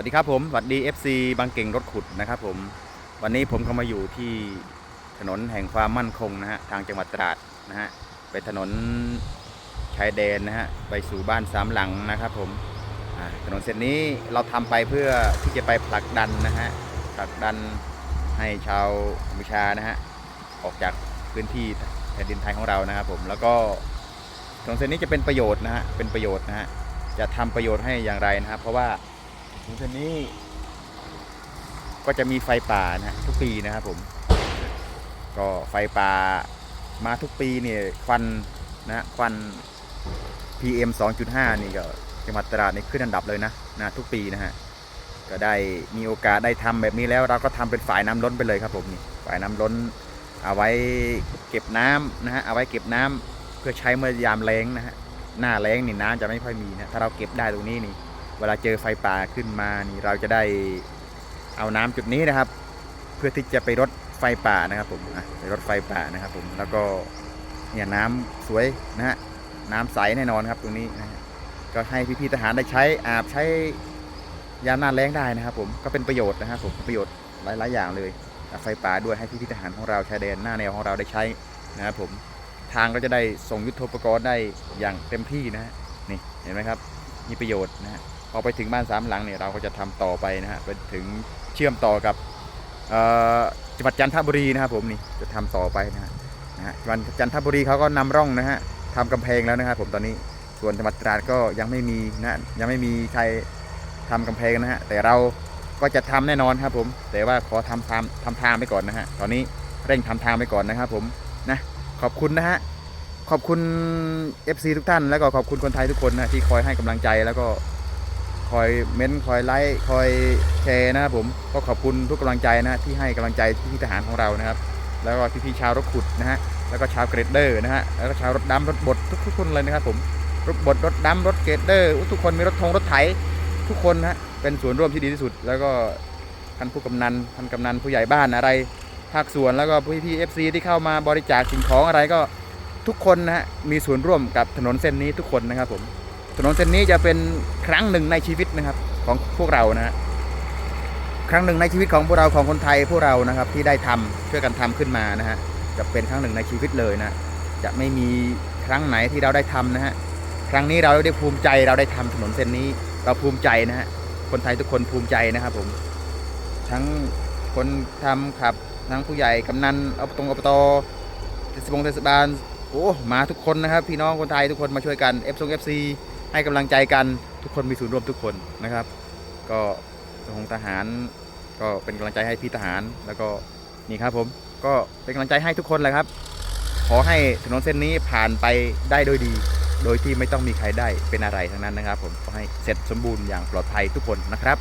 วัสดีครับผมสวัสดี FC บางเก่งรถขุดนะครับผมวันนี้ผมเข้ามาอยู่ที่ถนนแห่งความมั่นคงนะฮะทางจังหวัดตราดนะฮะเป็นถนนชายแดนนะฮะไปสู่บ้านสามหลังนะครับผมถนนเส้นนี้เราทำไปเพื่อที่จะไปผลักดันนะฮะผลักดันให้ชาวกัมพูชานะฮะออกจากพื้นที่แผ่นดินไทยของเรานะครับผมแล้วก็ถนนเส้นนี้จะเป็นประโยชน์นะฮะเป็นประโยชน์นะฮะจะทำประโยชน์ให้อย่างไรนะครับเพราะว่า ถนนเส้นนี้ก็จะมีไฟป่านะฮะทุกปีนะครับผม ก็ไฟป่ามาทุกปีเนี่ยควันนะฮะควัน PM 2.5 นี่ก็จังหวัดตราดนี่ขึ้นอันดับเลยนะนะทุกปีนะฮะก็ได้มีโอกาสได้ทำแบบนี้แล้วเราก็ทำเป็นฝายน้ำล้นไปเลยครับผมนี่ฝายน้ำล้นเอาไว้เก็บน้ำนะฮะเอาไว้เก็บน้ำเพื่อใช้เมื่อยามแล้งนะฮะหน้าแล้งนี่น้ำจะไม่ค่อยมีนะถ้าเราเก็บได้ตรงนี้นี่ เวลาเจอไฟป่าขึ้นมานี่เราจะได้เอาน้ำจุดนี้นะครับ เพื่อที่จะไปรดไฟป่านะครับผมไปรดไฟป่านะครับผมแล้วก็เนี่ยน้ำสวยนะฮะน้ำใสแน่นอนครับตรงนี้นะก็ให้พี่ๆทหารได้ใช้อาบใช้ยามหน้าแล้งได้นะครับ ผมก็เป็นประโยชน์นะครับผมประโยชน์หลายๆอย่างเลยไฟป่าด้วยให้พี่ๆทหารของเราชายแดนหน้าแนวของเราได้ใช้นะครับผมทางก็จะได้ส่งยุทธปกรณ์ได้อย่างเต็มที่นะฮะนี่เห็นไหมครับมีประโยชน์นะฮะ พอไปถึงบ้านสามหลังเนี่ยเราก็จะทำต่อไปนะฮะไปถึงเชื่อมต่อกับจังหวัดจันทบุรีนะครับผมนี่จะทำต่อไปนะฮะนะฮะจังหวัดจันทบุรีเขาก็นำร่องนะฮะทำกำแพงแล้วนะครับผมตอนนี้ส่วนจังหวัดตราดก็ยังไม่มีนะยังไม่มีใครทำกำแพงนะฮะแต่เราก็จะทำแน่นอนครับผม แต่ว่าขอทำทางทำทางไปก่อนนะฮะตอนนี้เร่งทำทางไปก่อนนะครับผมนะขอบคุณนะฮะขอบคุณ FC ทุกท่าน แล้วก็ขอบคุณคนไทยทุกคนนะที่คอยให้กำลังใจแล้วก็ คอยเม้นคอยไลค์คอยแชร์นะครับผมก็ขอบคุณทุกกำลังใจนะที่ให้กำลังใจพี่ทหารของเรานะครับ แล้วก็พี่ๆชาวรถขุดนะฮะแล้วก็ชาวเกรดเดอร์นะฮะแล้วก็ชาวรถดำรถบดทุกๆคนเลยนะครับผมรถบดรถดำรถเกรดเดอร์ทุกคนมีรถทงรถไถทุกคนนะฮะเป็นส่วนร่วมที่ดีที่สุด แล้วก็ท่านผู้กำนันท่านกำนันผู้ใหญ่บ้านอะไรภาคส่วนแล้วก็พี่พี่เอฟซีที่เข้ามาบริจาคสิ่งของอะไรก็ทุกคนนะฮะมีส่วนร่วมกับถนนเส้นนี้ทุกคนนะครับผม ถนนเส้นนี้จะเป็นครั้งหนึ่งในชีวิตนะครับของพวกเรานะฮะครั้งหนึ่งในชีวิตของพวกเราของคนไทยพวกเรานะครับ ที่ได้ทำช่วยกันทำขึ้นมานะฮะจะเป็นครั้งหนึ่งในชีวิตเลยนะจะไม่มีครั้งไหนที่เราได้ทำนะฮะครั้งนี้เราได้ภูมิใจเราได้ทำถนนเส้นนี้ เราภูมิใจนะฮะคนไทยทุกคนภูมิใจนะครับผมทั้งคนทำขับทั้งผู้ใหญ่กำนันอบตอบตเทศบาลเทศบาลโอ้มาทุกคนนะครับ พี่น้องคนไทยทุกคนมาช่วยกัน F 2 FC ให้กำลังใจกันทุกคนมีส่วนร่วมทุกคนนะครับ ก็ทงทหารก็เป็นกำลังใจให้พี่ทหาร แล้วก็นี่ครับผมก็เป็นกำลังใจให้ทุกคนแหละครับ ขอให้ถนนเส้นนี้ผ่านไปได้โดยดี โดยที่ไม่ต้องมีใครได้เป็นอะไรทั้งนั้นนะครับ ผมขอให้เสร็จสมบูรณ์อย่างปลอดภัยทุกคนนะครับ